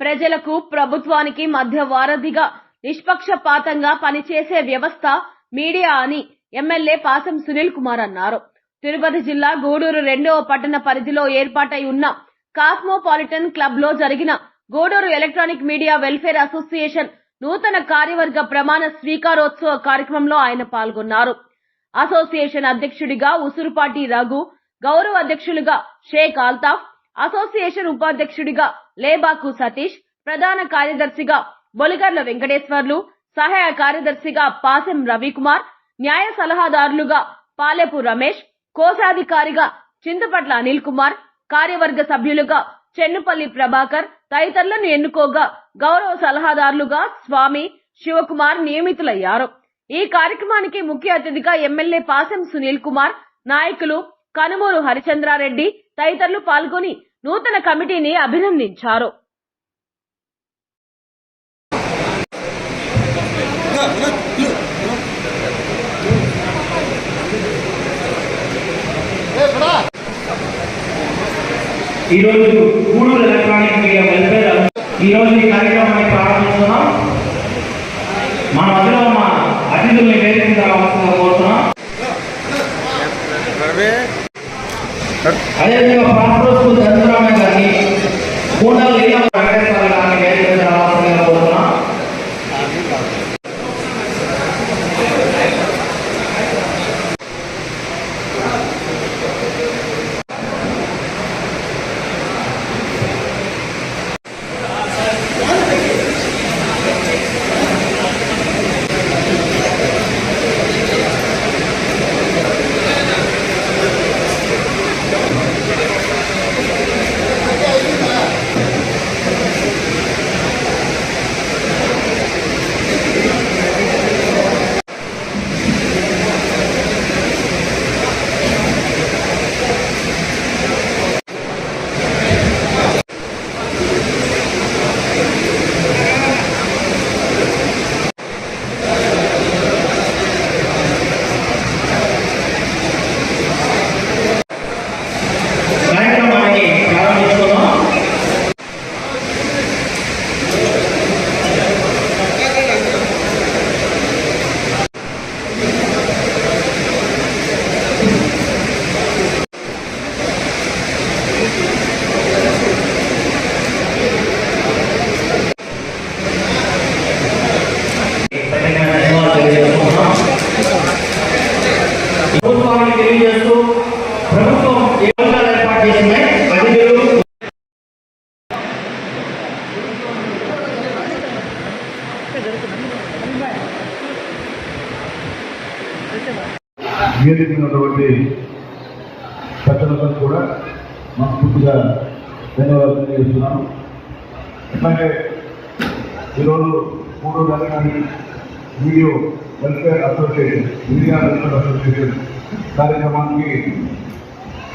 ప్రజలకు ప్రభుత్వానికి మధ్య వారధిగా నిష్పక్షపాతంగా పనిచేసే వ్యవస్థ మీడియా అని ఎమ్మెల్యే పాసం సునీల్ కుమార్ అన్నారు. తిరుపతి జిల్లా గూడూరు రెండవ పట్టణ పరిధిలో ఏర్పాటై ఉన్న కాస్మోపాలిటన్ క్లబ్లో జరిగిన Gudur electronic media welfare association నూతన కార్యవర్గ ప్రమాణ స్వీకారోత్సవ కార్యక్రమంలో ఆయన పాల్గొన్నారు. అసోసియేషన్ అధ్యక్షుడిగా ఉసురుపాటి రఘు గౌరవ అధ్యక్షులుగా షేక్ అల్తాఫ్ అసోసియేషన్ ఉపాధ్యక్షుడిగా లేబాకు సతీష్ ప్రధాన కార్యదర్శిగా బొలిగర్ల వెంకటేశ్వర్లు సహాయ కార్యదర్శిగా పాసెం రవికుమార్ న్యాయ సలహాదారులుగా పాలెపు రమేష్ కోశాధికారిగా చింతపట్ల అనిల్ కుమార్ కార్యవర్గ సభ్యులుగా చెన్నుపల్లి ప్రభాకర్ తదితరులను ఎన్నుకోగా గౌరవ సలహాదారులుగా స్వామి శివకుమార్ నియమితులయ్యారు. ఈ కార్యక్రమానికి ముఖ్య అతిథిగా ఎమ్మెల్యే పాసెం సునీల్ కుమార్ నాయకులు కనుమూరు హరిచంద్రారెడ్డి తదితరులు పాల్గొని నూతన కమిటీని అభినందించారు. ఈరోజు గూడూరు ఎలక్ట్రానిక్ మీడియా వెల్ఫేర్ ఈ ఈ కార్యక్రమాన్ని ప్రారంభిస్తున్నాం. మన మధ్యలో మా అతిథుల్ని వేదిక రావాల్సిందిగా కోరుతున్నాం. అదేవిధంగా పాత్ర స్కూల్ చంద్రరామయ్య గారిని కూడలు లీలా వెంకటేశ్వర గారిని వేదిక రావాల్సిందిగా కోరుతున్నాం కార్యక్రమాన్ని ప్రారంభిస్తున్నాం ప్రత్యేకమైన ధన్యవాదాలు తెలియజేస్తున్నాం. ప్రభుత్వానికి తెలియజేస్తూ ప్రభుత్వం ఏ ఏర్పాటు చేసిందే. అతిథులు వేదికైనటువంటి పెద్దలందరూ కూడా మనస్ఫూర్తిగా ధన్యవాదాలు తెలియజేస్తున్నాను. అట్లాగే ఈరోజు మూడో Telangana video welfare association India welfare association కార్యక్రమానికి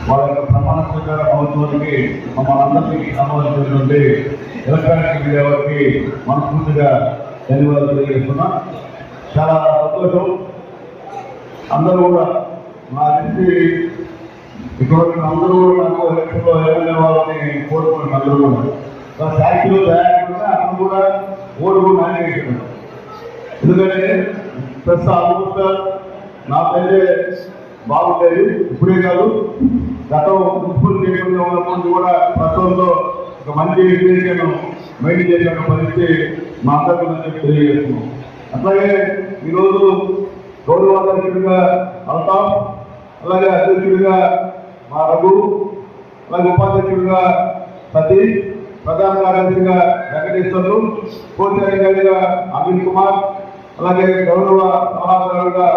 వాళ్ళ యొక్క ప్రమాణ స్వీకార మహోత్సవానికి మమ్మల్ని అందరికీ ఆహ్వానించినటువంటి ఎలక్ట్రానిక్ మీడియా వారికి మనస్ఫూర్తిగా ధన్యవాదాలు తెలియజేస్తున్నా. చాలా సంతోషం. అందరూ కూడా మా నుంచి ఇక్కడ అందరూ కూడా నాకు ఎలక్షన్లో ఎమ్మెల్యే వాళ్ళని కోరుకున్నాను అందరూ కూడా నా ఫ్యాక్టరీలో తయారు అతను కూడా ఓటు నానే వేసుకున్నాడు ఎందుకంటే ప్రస్తుత ఆల్మోస్ట్ నాకైతే బాగుండేది. ఇప్పుడే కాదు గతం మున్సిపల్ చేయకుండా ఉన్నప్పుడు కూడా ప్రస్తుతంలో ఒక మంచి ఎడ్యుకేషన్ మెయింటైన్ చేసిన పరిస్థితి మా అందరికీ ఉందని తెలియజేస్తున్నాం అట్లాగే ఈరోజు గౌరవ అధ్యక్షుడిగా అల్తాఫ్ అలాగే అధ్యక్షుడిగా మా రఘు అలాగే ఉపాధ్యక్షుడిగా సతీష్ ప్రధాన కార్యదర్శిగా వెంకటేశ్వర్లు కోశాధికారిగా అనిల్ కుమార్ అలాగే గౌరవ సలహాదారుగా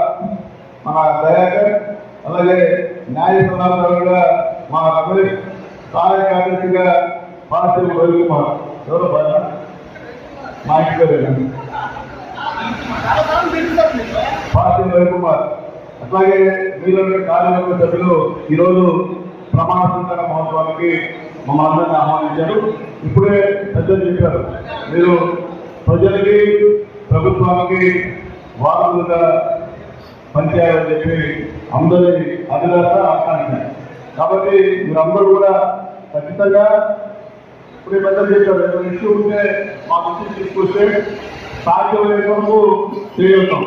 మన దయాకర్ అలాగే న్యాయ సలహాదారుగా మా రమేష్ సహాయ కార్యదర్శిగా పార్టీ రవికుమార్ ఎవరు బాగా మా ఇంటి పేరు పార్టీ రవికుమార్ అట్లాగే మీలో కార్యవర్గ సభ్యులు ఈరోజు ప్రమాణ స్వీకార మహోత్సవానికి మమ్మల్ని అందరినీ ఆహ్వానించారు. ఇప్పుడే పెద్దలు చెప్పారు. మీరు ప్రజలకి ప్రభుత్వానికి వారసులుగా పనిచేయాలని చెప్పి అందరి అభిలాష ఆకాంక్ష. కాబట్టి మీరందరూ కూడా ఖచ్చితంగా ఇప్పుడు పెద్దలు చెప్పారు ఏమైనా ఇష్యూ ఉంటే మా దృష్టికి తీసుకొస్తే సాధ్యమైన వరకు చేయగలుగుతాం.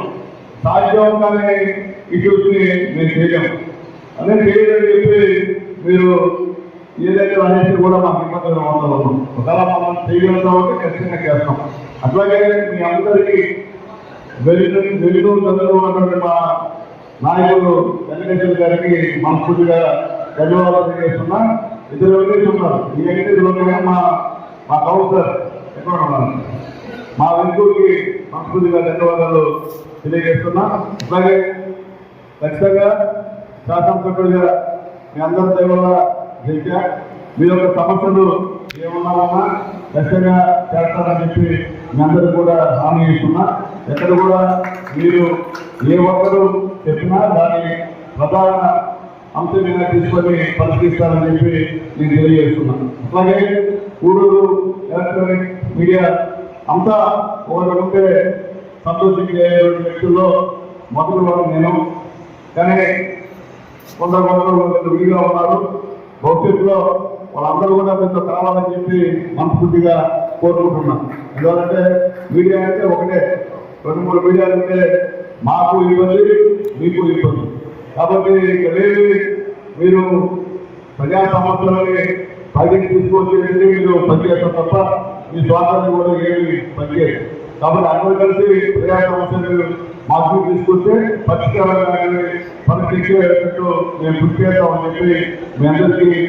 సాధ్యం కానీ ఇష్యూస్ని మేము చేయలేము. అదే చేయలేదని చెప్పి మీరు ఏదైతే అనేసి కూడా మాకు ఇబ్బందులు ఉండదు ఒకవేళ మనం చేయగలుగుతాం అంటే ఖచ్చితంగా చేస్తాం. అట్లాగే మీ అందరికీ వెలుగు వెలుగు చదువు అన్నటువంటి మా నాయకులు వెంకటేశ్వర గారికి మనస్ఫూర్తిగా ధన్యవాదాలు తెలియజేస్తున్నా. ఇద్దరు వెంకటేశ్వర ఈ వెంకటేశ్వర మా మా కౌన్సిలర్ ఎక్కడ ఉన్నారు? మా వెంకూరికి మనస్ఫూర్తిగా ధన్యవాదాలు తెలియజేస్తున్నా. అట్లాగే ఖచ్చితంగా శాసనసభ్యులుగా మీ అందరి దయ వల్ల గెలిచా మీ యొక్క సమస్యలు ఏమన్నా ఉన్నా ఖచ్చితంగా చేస్తారని చెప్పి మీ అందరూ కూడా హామీ ఇస్తున్నా. ఎక్కడ కూడా మీరు ఏ ఒక్కరు చెప్పినా దాన్ని ప్రధాన అంశంగా తీసుకొని పరిశీలిస్తారని చెప్పి నేను తెలియజేస్తున్నాను అలాగే ఊరూరు ఎలక్ట్రానిక్ మీడియా అంతా ఒకటి ఉంటే సంతోషించే వ్యక్తుల్లో మొదటి వాడు నేను. కానీ కొందరు కొందరు కొంచెం ఉన్నారు. భవిష్యత్తులో వాళ్ళందరూ కూడా కొంచెం కావాలని చెప్పి మనస్ఫూర్తిగా కోరుకుంటున్నాను ఎందుకంటే మీడియా అంటే ఒకటే. రెండు మూడు మీడియాలు అంటే మాకు ఇబ్బంది మీకు ఇబ్బంది. కాబట్టి ఇక మీరు ప్రజా సమస్యలని పైకి తీసుకొచ్చేటట్టు మీరు పనిచేస్తారు తప్ప మీ స్వాతంత్రం కూడా ఏమి పనిచేయదు. కాబట్టి అందరూ కలిసి ప్రజా సమస్యలు మాకు తీసుకొస్తే పరిష్కారం పరిస్థితి మేము కృషి చేద్దామని చెప్పి మీ అందరికీ